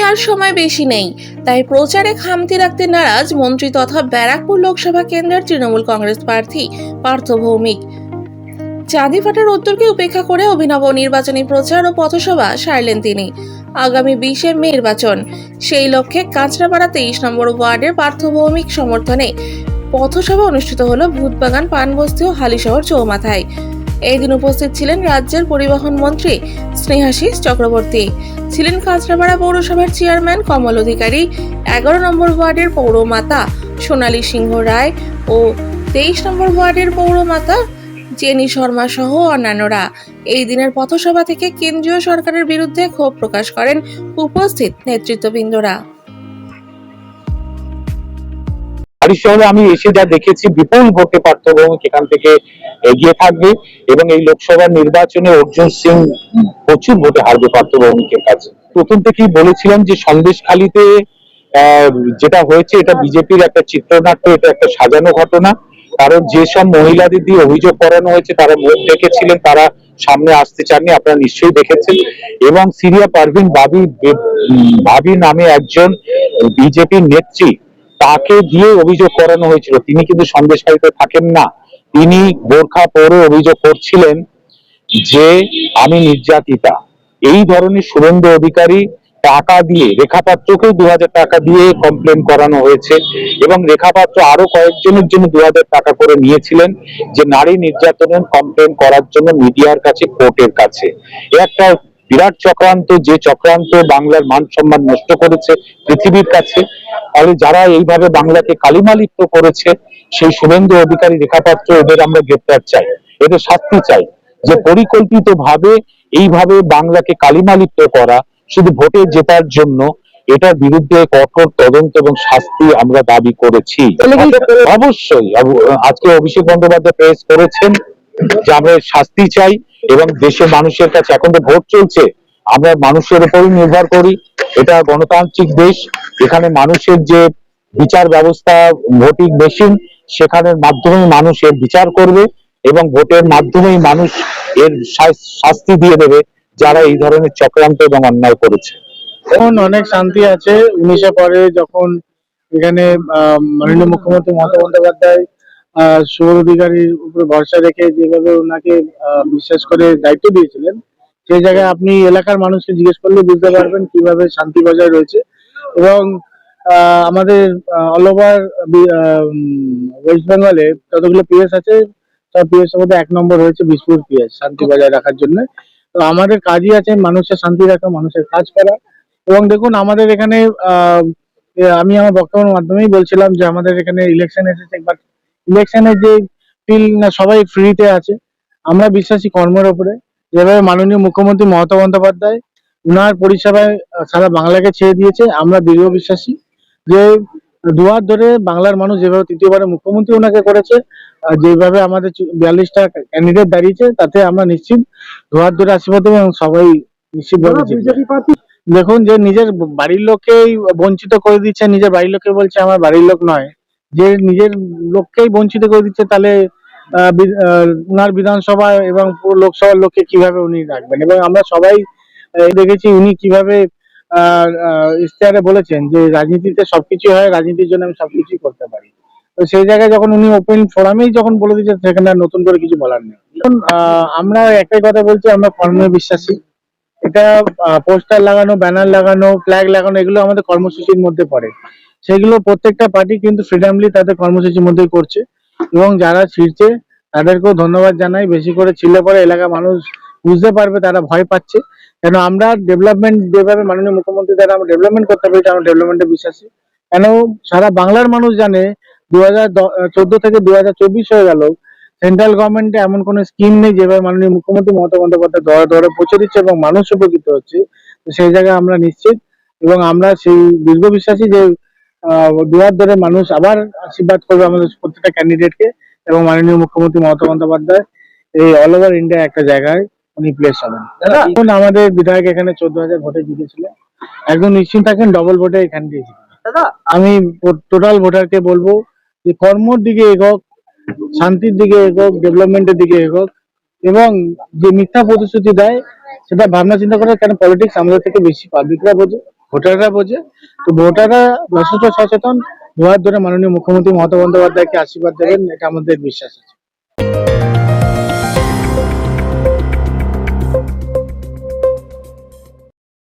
আর সময় বেশি নেই। তাই প্রচারে খামতি রাখতে নারাজ মন্ত্রী তথা ব্যারাকপুর লোকসভা কেন্দ্রের তৃণমূল কংগ্রেস প্রার্থী পার্থ ভৌমিক। চাঁদিফাটার উত্তরকে উপেক্ষা করে অভিনব নির্বাচনী প্রচার ও পথসভা সারলেন তিনি। আগামী বিশে মে নির্বাচন। সেই লক্ষ্যে কাঁচরাপাড়া তেইশ নম্বর ওয়ার্ডের পার্থ ভৌমিক সমর্থনে পথসভা অনুষ্ঠিত হলো ভূতবাগান পানবস্তি ও হালিশহর চৌমাথায়। এই দিন উপস্থিত ছিলেন রাজ্যের পরিবহন মন্ত্রী স্নেহাশিস চক্রবর্তী। ছিলেন কাঁচরাপাড়া পৌরসভার চেয়ারম্যান, কমল অধিকারী, এগারো নম্বর ওয়ার্ডের পৌরমাতা সোনালী সিংহ রায় ও তেইশ নম্বর ওয়ার্ডের পৌরমাতা জেনি শর্মা সহ অন্যান্যরা। এই দিনের পথসভা থেকে কেন্দ্রীয় সরকারের বিরুদ্ধে ক্ষোভ প্রকাশ করেন উপস্থিত নেতৃত্ববৃন্দরা। বাড়ির শহরে আমি এসে যা দেখেছি, বিপুল ভোটে পার্থভৌমিক এখান থেকে এগিয়ে থাকবে এবং এই লোকসভা নির্বাচনে অর্জুন সিং প্রচুর ভোটে হারবে পার্থভৌমিকের কাছে। প্রথম থেকেই বলেছিলাম যে সন্দেশখালিতে যেটা হয়েছে, এটা বিজেপির একটা চিত্রনাট্য, এটা একটা সাজানো ঘটনা। কারণ যেসব মহিলাদের দিয়ে অভিযোগ করানো হয়েছে, তারা মুখ দেখেছিলেন তারা সামনে আসতে চাননি, আপনারা নিশ্চয়ই দেখেছেন। এবং সিরিয়া পারভিন বাবি ভাবি নামে একজন বিজেপির নেত্রী তাকে দিয়ে অভিযোগ করানো হয়েছিল। তিনি কিন্তু সন্দেশকারীতে থাকেন না। তিনি বোরখা পরে অভিযোগ করছিলেন যে আমি নির্যাতিতা। এই ধরনের সুরেন্দ্র অধিকারী টাকা দিয়ে রেখাপাত্রকেও দু হাজার টাকা দিয়ে কমপ্লেন করানো হয়েছে এবং রেখাপাত্র আরও কয়েকজনের জন্য দু হাজার টাকা করে নিয়েছিলেন যে নারী নির্যাতনের কমপ্লেন করার জন্য মিডিয়ার কাছে কোর্টের কাছে। একটা বিরাট চক্রান্ত, যে চক্রান্ত বাংলার মান সম্মান নষ্ট করেছে পৃথিবীর কাছে, ফলে যারা এইভাবে বাংলাকে কালিমালিপ্ত করেছে, সেই শুভেন্দু অধিকারী রেখাপাত্র এদের আমরা গ্রেপ্তার চাই, এদের শাস্তি চাই। যে পরিকল্পিত ভাবে এইভাবে বাংলাকে কালিমালিপ্ত করা, শুধু ভোটে জেতার জন্য, এটার বিরুদ্ধে কঠোর তদন্ত এবং শাস্তি আমরা দাবি করেছি। অবশ্যই আজকে অভিষেক বন্দ্যোপাধ্যায় প্রেস করেছেন যে আমরা শাস্তি চাই। এবং দেশের মানুষের কাছে এখন তো ভোট চলছে, আমরা মানুষের উপরই নির্ভর করি। এটা গণতান্ত্রিক দেশ, এখানে মানুষের যে বিচার ব্যবস্থা, ভোটিং মেশিন, সেখানের মাধ্যমে মানুষ এর বিচার করবে এবং ভোটের মাধ্যমেই মানুষ এর শাস্তি দিয়ে দেবে যারা এই ধরনের চক্রান্ত এবং অন্যায় করেছে। এখন অনেক শান্তি আছে। উনিশে পরে যখন এখানে মাননীয় মুখ্যমন্ত্রী মমতা বন্দ্যোপাধ্যায় আহ, শুভ অধিকারীর উপরে ভরসা রেখে যেভাবে ওনাকে বিশ্বাস করে দায়িত্ব দিয়েছিলেন সেই জায়গায় আপনি এলাকার মানুষকে জিজ্ঞেস করলে বুঝতে পারবেন কীভাবে শান্তি বজায় রয়েছে। এবং আমাদের অল ওভার ওয়েস্ট বেঙ্গলে যতগুলো পিএস আছে সব পিএস এর মধ্যে এক নম্বর হয়েছে বিশপুর পিএস শান্তি বজায় রাখার জন্য। তো আমাদের কাজই আছে মানুষের শান্তি রাখা মানুষের কাজ করা। এবং দেখুন আমাদের এখানে আমি আমার বক্তব্যের মাধ্যমেই বলছিলাম যে আমাদের এখানে ইলেকশন এসেছে বাট ইলেকশনের যে ফিল না সবাই ফ্রিতে আছে। আমরা বিশ্বাসী কর্মের উপরে যেভাবে মাননীয় মুখ্যমন্ত্রী মমতা বন্দ্যোপাধ্যায় উনার পরিষেবায় সারা বাংলাকে ছেড়ে দিয়েছে আমরা দৃঢ় বিশ্বাসী। যে দুয়ার ধরে বাংলার মানুষ যেভাবে তৃতীয়বারের মুখ্যমন্ত্রী ওনাকে করেছে যেভাবে আমাদের বিয়াল্লিশটা ক্যান্ডিডেট দাঁড়িয়েছে তাতে আমরা নিশ্চিত দুয়ার ধরে আশীর্বাদ এবং সবাই নিশ্চিতভাবে দেখুন যে নিজের বাড়ির লোককেই বঞ্চিত করে দিচ্ছে নিজের বাড়ির লোককে বলছে আমার বাড়ির লোক নয়। যে নিজের লোককেই বঞ্চিত করে দিচ্ছে তাহলে উনার বিধানসভা এবং লোকসভার লোককে কীভাবে উনি রাখবেন? এবং আমরা সবাই দেখেছি উনি কীভাবে ইশতেহারে বলেছেন যে রাজনীতিতে সবকিছু হয় রাজনীতির জন্য আমি সবকিছুই করতে পারি। তো সেই জায়গায় যখন উনি ওপেন ফোরামেই যখন বলে দিচ্ছেন সেখানে নতুন করে কিছু বলার নেই। এখন, আমরা একটাই কথা বলছি আমরা কর্মে বিশ্বাসী। এটা পোস্টার লাগানো ব্যানার লাগানো ফ্ল্যাগ লাগানো এগুলো আমাদের কর্মসূচির মধ্যে পড়ে। সেগুলো প্রত্যেকটা পার্টি কিন্তু ফ্রিডামলি তাদের কর্মসূচির মধ্যেই করছে। এবং যারা ছিঁড়ছে তাদেরকেও ধন্যবাদ জানাই। বেশি করে ছিঁড়লে পরে এলাকার মানুষ বুঝতে পারবে, তারা ভয় পাচ্ছে। কেন আমরা ডেভেলপমেন্ট যেভাবে মাননীয় মুখ্যমন্ত্রী দ্বারা আমরা ডেভেলপমেন্ট করতে পেরেছি, আমরা ডেভেলপমেন্টে বিশ্বাসী। কেন সারা বাংলার মানুষ জানে দু হাজার চোদ্দ থেকে দু হাজার চব্বিশ হয়ে গেল সেন্ট্রাল গভর্নমেন্টে এমন কোনো স্কিম নেই যেভাবে মাননীয় মুখ্যমন্ত্রী মমতা বন্দ্যোপাধ্যায় দরে দরে পৌঁছে দিচ্ছে এবং মানুষ উপকৃত হচ্ছে। সেই জায়গায় আমরা নিশ্চিত এবং আমরা সেই দীর্ঘ বিশ্বাসী যে দুয়ার ধরে মানুষ আবার আশীর্বাদ করবে আমাদের প্রত্যেকটা ক্যান্ডিডেটকে এবং মাননীয় মুখ্যমন্ত্রী মমতা বন্দ্যোপাধ্যায় এই অল ওভার ইন্ডিয়া একটা জায়গায় উনি প্লেস হবেন। এখন আমাদের বিধায়ক এখানে চোদ্দ হাজার ভোটে জিতেছিল একদম নিশ্চিন্ত থাকেন ডবল ভোটে এখানে দিয়েছিল আমি টোটাল ভোটারকে বলব যে কর্মর দিকে এগোক শান্তির দিকে এগোক ডেভেলপমেন্টের দিকে এগোক এবং যে মিথ্যা প্রতিশ্রুতি দেয় সেটা ভাবনা চিন্তা করে কেন পলিটিক্স আমাদের থেকে বেশি পাবলিকরা বোঝে ভোটাররা বোঝে। তো ভোটাররা যথেষ্ট সচেতন দুহাত ধরে মাননীয় মুখ্যমন্ত্রী মমতা বন্দ্যোপাধ্যায়কে আশীর্বাদ দেবেন, এটা আমাদের বিশ্বাস আছে।